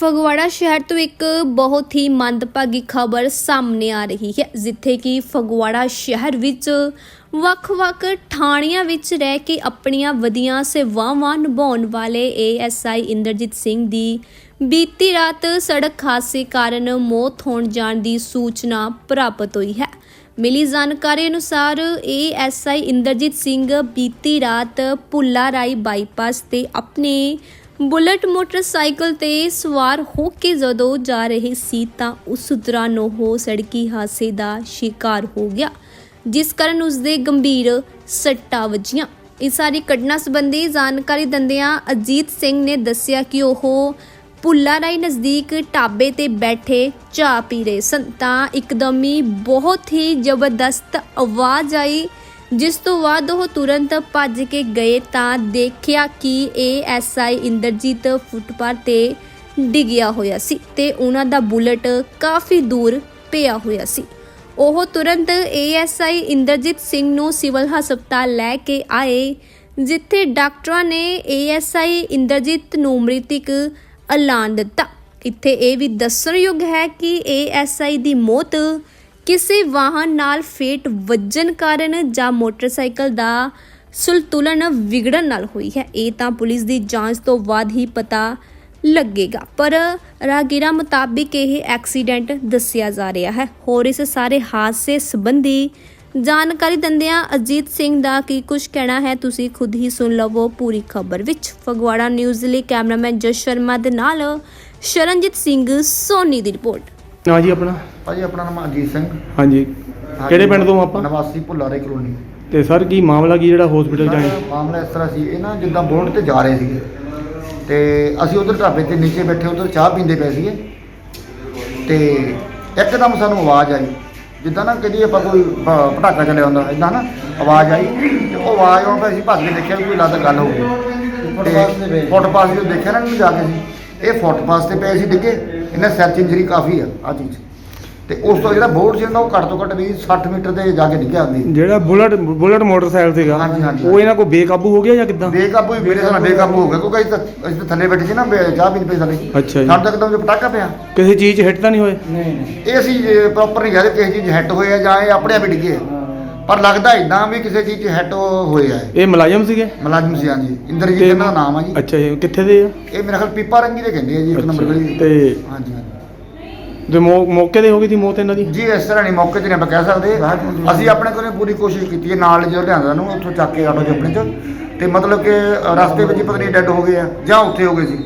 ਫਗਵਾੜਾ ਸ਼ਹਿਰ ਤੋਂ ਇੱਕ ਬਹੁਤ ਹੀ ਮੰਦਭਾਗੀ ਖਬਰ ਸਾਹਮਣੇ ਆ ਰਹੀ ਹੈ, ਜਿੱਥੇ ਕਿ ਫਗਵਾੜਾ ਸ਼ਹਿਰ ਵਿੱਚ ਵੱਖ-ਵੱਖ ਥਾਣਿਆਂ ਵਿੱਚ ਰਹਿ ਕੇ ਆਪਣੀਆਂ ਵਧੀਆਂ ਸੇਵਾਵਾਂ ਨਿਭਾਉਣ ਵਾਲੇ ਏਐਸਆਈ ਇੰਦਰਜੀਤ ਸਿੰਘ ਦੀ ਬੀਤੀ ਰਾਤ ਸੜਕ ਹਾਦਸੇ ਕਾਰਨ ਮੌਤ ਹੋਣ ਜਾਣ ਦੀ ਸੂਚਨਾ ਪ੍ਰਾਪਤ ਹੋਈ ਹੈ। ਮਿਲੀ ਜਾਣਕਾਰੀ ਅਨੁਸਾਰ ਏਐਸਆਈ ਇੰਦਰਜੀਤ ਸਿੰਘ ਬੀਤੀ ਰਾਤ ਪੁੱਲਾ ਰਾਈ ਬਾਈਪਾਸ ਤੇ ਆਪਣੇ ਬੁਲਟ ਮੋਟਰਸਾਈਕਲ ਤੇ ਸਵਾਰ ਹੋ ਕੇ ਜਦੋਂ ਜਾ ਰਹੇ ਸੀ ਤਾਂ ਉਸ ਦੌਰਾਨ ਉਹ ਸੜਕੀ ਹਾਦਸੇ ਦਾ ਸ਼ਿਕਾਰ ਹੋ ਗਿਆ, ਜਿਸ ਕਾਰਨ ਉਸ ਦੇ ਗੰਭੀਰ ਸੱਟਾਂ ਵੱਜੀਆਂ। ਇਸ ਸਾਰੀ ਘਟਨਾ ਸੰਬੰਧੀ ਜਾਣਕਾਰੀ ਦਿੰਦਿਆਂ ਅਜੀਤ ਸਿੰਘ ਨੇ ਦੱਸਿਆ ਕਿ ਉਹ ਪੁੱਲਾਰਾਈ ਨਜ਼ਦੀਕ ਢਾਬੇ ਤੇ ਬੈਠੇ ਚਾਹ ਪੀ ਰਹੇ ਸਨ। ਤਾਂ ਇੱਕਦਮ ਹੀ ਬਹੁਤ ਹੀ ਜ਼ਬਰਦਸਤ ਆਵਾਜ਼ ਆਈ ਜਿਸ ਤੋਂ ਬਾਅਦ ਉਹ ਤੁਰੰਤ ਭੱਜ ਕੇ ਗਏ ਤਾਂ ਦੇਖਿਆ ਕਿ ਏਐਸਆਈ ਇੰਦਰਜੀਤ ਫੁੱਟਪਾਥ ਤੇ ਡਿੱਗਿਆ ਹੋਇਆ ਸੀ ਤੇ ਉਹਨਾਂ ਦਾ ਬੁਲਟ ਕਾਫੀ ਦੂਰ ਪਿਆ ਹੋਇਆ ਸੀ। ਉਹ ਤੁਰੰਤ ਏਐਸਆਈ ਇੰਦਰਜੀਤ ਸਿੰਘ ਨੂੰ ਸਿਵਲ ਹਸਪਤਾਲ ਲੈ ਕੇ ਆਏ, ਜਿੱਥੇ ਡਾਕਟਰਾਂ ਨੇ ਏਐਸਆਈ ਇੰਦਰਜੀਤ ਨੂੰ ਮ੍ਰਿਤਕ ਐਲਾਨ ਦਿੱਤਾ। ਇੱਥੇ ਇਹ ਵੀ ਦੱਸਣਯੋਗ ਹੈ ਕਿ ਏਐਸਆਈ ਦੀ ਮੌਤ ਕਿਸੇ ਵਾਹਨ ਨਾਲ ਫੇਟ ਵੱਜਣ ਕਾਰਨ ਜਾਂ ਮੋਟਰਸਾਈਕਲ ਦਾ ਸੁਲਤੁਲਨ ਵਿਗੜਨ ਨਾਲ ਹੋਈ ਹੈ, ਇਹ ਤਾਂ ਪੁਲਿਸ ਦੀ ਜਾਂਚ ਤੋਂ ਬਾਅਦ ਹੀ ਪਤਾ ਲੱਗੇਗਾ। ਪਰ ਰਾਗੀਰਾ ਮੁਤਾਬਿਕ ਇਹ ਐਕਸੀਡੈਂਟ ਦੱਸਿਆ ਜਾ ਰਿਹਾ ਹੈ। ਹੋਰ ਇਸ ਸਾਰੇ ਹਾਦਸੇ ਸੰਬੰਧੀ ਜਾਣਕਾਰੀ ਦਿੰਦਿਆਂ ਅਜੀਤ ਸਿੰਘ ਦਾ ਕੀ ਕੁਝ ਕਹਿਣਾ ਹੈ, ਤੁਸੀਂ ਖੁਦ ਹੀ ਸੁਣ ਲਵੋ ਪੂਰੀ ਖਬਰ ਵਿੱਚ। ਫਗਵਾੜਾ ਨਿਊਜ਼ ਲਈ ਕੈਮਰਾਮੈਨ ਜਸ ਸ਼ਰਮਾ ਦੇ ਨਾਲ ਸ਼ਰਨਜੀਤ ਸਿੰਘ ਸੋਨੀ ਦੀ ਰਿਪੋਰਟ। ਨਾ ਜੀ ਆਪਣਾ? ਭਾਜੀ ਆਪਣਾ ਨਾਮ ਅਜੀਤ ਸਿੰਘ। ਹਾਂਜੀ। ਕਿਹੜੇ ਪਿੰਡ ਤੋਂ ਆਪਾਂ? ਨਿਵਾਸੀ ਭੁੱਲਾਰੇ ਕਲੋਨੀ। ਤੇ ਸਰ ਕੀ ਮਾਮਲਾ ਕੀ ਜਿਹੜਾ ਹਸਪੀਟਲ ਜਾਏ ਸਰ, ਮਾਮਲਾ ਇਸ ਤਰ੍ਹਾਂ ਸੀ ਇਹ ਨਾ ਜਿੱਦਾਂ ਬੋਰਡ ਤੇ ਜਾ ਰਹੇ ਸੀਗੇ। ਤੇ ਅਸੀਂ ਉਧਰ ਢਾਬੇ ਤੇ ਨੀਚੇ ਬੈਠੇ ਉਧਰ ਚਾਹ ਪੀਂਦੇ ਪਏ ਸੀਗੇ। ਤੇ ਇੱਕਦਮ ਸਾਨੂੰ ਆਵਾਜ਼ ਆਈ। ਜਿੱਦਾਂ ਨਾ ਕਦੀ ਆਪਾਂ ਕੋਈ ਪਟਾਕਾ ਚੱਲਿਆ ਹੁੰਦਾ ਇਦਾਂ ਨਾ ਆਵਾਜ਼ ਆਈ। ਤੇ ਉਹ ਆਵਾਜ਼ ਆਉਣ ਤੇ ਅਸੀਂ ਭੱਜ ਕੇ ਦੇਖਿਆ ਵੀ ਕੋਈ ਲੱਗਦਾ ਗੱਲ ਹੋ ਗਈ। ਤੇ ਫੁੱਟਪਾਥ ਤੇ ਦੇਖਿਆ ਨਾ ਇਹਨੂੰ ਜਾ ਕੇ ਸੀ ਇਹ ਫੁੱਟਪਾਥ ਤੇ ਪਏ ਸੀ ਡਿੱਗੇ। ਇਹਨਾਂ ਸਿਰ 'ਚ ਇੰਜਰੀ ਕਾਫੀ ਆ ਆ ਚੀਜ਼। ਤੇ ਉਸ ਤੋਂ ਜਿਹੜਾ ਬੋਰਡ ਸੀ ਉਹ ਘੱਟ ਤੋਂ ਘੱਟ ਵੀ 60 ਮੀਟਰ ਤੇ ਜਾ ਕੇ ਡਿੱਗਿਆ ਹੁੰਦੀ ਜਿਹੜਾ ਬੁਲਟ ਬੁਲਟ ਮੋਟਰਸਾਈਕਲ ਸੀਗਾ ਹਾਂਜੀ, ਹਾਂਜੀ। ਉਹ ਇਹਨਾਂ ਕੋ ਬੇਕਾਬੂ ਹੋ ਗਿਆ ਜਾਂ ਕਿੱਦਾਂ? ਬੇਕਾਬੂ ਹੀ ਮੇਰੇ ਨਾਲ ਬੇਕਾਬੂ ਹੋ ਗਿਆ ਕਿਉਂਕਿ ਅਸੀਂ ਤਾਂ ਅਸੀਂ ਤਾਂ ਥੱਲੇ ਬੈਠੇ ਸੀ ਨਾ ਬੇ- ਚਾਹ ਪੀਣ ਪਈ ਥੱਲੇ। ਅੱਛਾ ਜੀ। ਸਾਨੂੰ ਤਾਂ ਇੱਕਦਮ ਜੋ ਪਟਾਕਾ ਪਿਆ। ਕਿਸੇ ਚੀਜ਼ 'ਚ ਹਿੱਟ ਤਾਂ ਨਹੀਂ ਹੋਏ? ਇਹ ਅਸੀਂ ਪ੍ਰੋਪਰ ਨਹੀਂ ਕਹਿੰਦੇ ਕਿਸੇ ਚੀਜ਼ ਹਿੱਟ ਹੋਏ ਆ ਜਾਂ ਇਹ ਆਪਣੇ ਆਪ ਹੀ ਡਿੱਗੇ ਆ। ਪਰ ਲੱਗਦਾ ਇਦਾਂ ਵੀ ਕਿਸੇ ਚੀਜ਼ 'ਚ ਹਿੱਟ ਹੋਏ ਆ ਇਹ। ਇਹ ਮੁਲਾਜ਼ਮ ਸੀਗੇ? ਮੁਲਾਜ਼ਮ ਸੀ ਹਾਂਜੀ। ਇੰਦਰਜੀਤ ਤੇ- ਇਹਨਾਂ ਦਾ ਨਾਮ ਆ ਜੀ। ਅੱਛਾ ਜੀ ਕਿੱਥੇ ਦੇ ਆ? ਇਹ ਮੇਰਾ ਖਿਆਲ ਪੀਪਾ ਰੰਗੀ ਦੇ ਕਹਿੰਦੇ ਆ ਜੀ ਇੱਕ ਨੰਬਰ ਗਲੀ ਤੇ ਹਾਂਜੀ ਹਾਂਜੀ। ਤੇ ਮੌ- ਮੌਕੇ ਤੇ ਹੋ ਗਈ ਸੀ ਮੌਤ ਇਹਨਾਂ ਦੀ? ਜੀ ਇਸ ਤਰ੍ਹਾਂ ਨਹੀਂ ਮੌਕੇ ਤੇ ਨਹੀਂ ਆਪਾਂ ਕਹਿ ਸਕਦੇ। ਅਸੀਂ ਆਪਣੇ ਕੋਲੇ ਪੂਰੀ ਕੋਸ਼ਿਸ਼ ਕੀਤੀ ਹੈ ਨਾਲ ਜੋ ਲਿਆਂਦਾ ਨੂੰ ਉੱਥੋਂ ਚੱਕ ਕੇ ਆਟੋ 'ਚ ਆਪਣੇ 'ਚ। ਤੇ ਮਤਲਬ ਕਿ ਰਸਤੇ ਵਿੱਚ ਹੀ ਪਤਾ ਨਹੀਂ ਡੈੱਡ ਹੋ ਗਏ ਆ ਜਾਂ ਉੱਥੇ ਹੋ ਗਏ ਸੀ।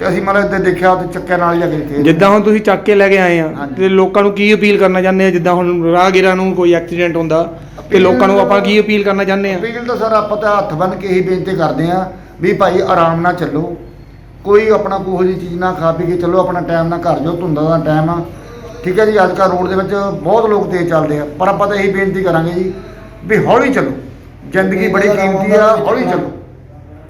ਤੇ ਅਸੀਂ ਮਤਲਬ ਇੱਥੇ ਦੇਖਿਆ ਤੇ ਚੱਕਿਆ ਨਾਲ ਹੀ ਜਾ ਕੇ ਇੱਥੇ ਜਿੱਦਾਂ ਹੁਣ ਤੁਸੀਂ ਚੱਕ ਕੇ ਲੈ ਕੇ ਆਏ ਆ ਹਾਂਜੀ। ਤੇ ਲੋਕਾਂ ਨੂੰ ਕੀ ਅਪੀਲ ਕਰਨਾ ਚਾਹੁੰਦੇ ਆ? ਜਿੱਦਾਂ ਹੁਣ ਰਾਹਗੀਰਾਂ ਨੂੰ ਕੋਈ ਐਕਸੀਡੈਂਟ ਹੁੰਦਾ ਤੇ ਲੋਕਾਂ ਨੂੰ ਆਪਾਂ ਕੀ ਅਪੀਲ ਕਰਨਾ ਚਾਹੁੰਦੇ ਆ? ਅਪੀਲ ਤਾਂ ਸਰ ਆਪਾਂ ਤਾਂ ਹੱਥ ਬੰਨ ਕੇ ਇਹੀ ਬੇਨਤੀ ਕਰਦੇ ਆ ਵੀ ਭਾਈ ਆਰਾਮ ਨਾਲ ਚੱਲੋ। ਕੋਈ ਆਪਣਾ ਕੋਈ ਜਿਹੀ ਚੀਜ਼ ਨਾ ਖਾ ਪੀ ਕੇ ਚੱਲੋ ਆਪਣਾ ਟਾਈਮ ਨਾਲ ਘਰ ਜਾਓ ਧੁੰਦਾ ਦਾ ਟਾਈਮ ਆ। ਠੀਕ ਹੈ ਜੀ ਅੱਜ ਕੱਲ੍ਹ ਰੋਡ ਦੇ ਵਿੱਚ ਬਹੁਤ ਲੋਕ ਤੇਜ਼ ਚੱਲਦੇ ਆ। ਪਰ ਆਪਾਂ ਤਾਂ ਇਹੀ ਬੇਨਤੀ ਕਰਾਂਗੇ ਜੀ ਵੀ ਹੌਲੀ ਚੱਲੋ। ਜ਼ਿੰਦਗੀ ਬੜੀ ਕੀਮਤੀ ਆ ਹੌਲੀ ਚੱਲੋ।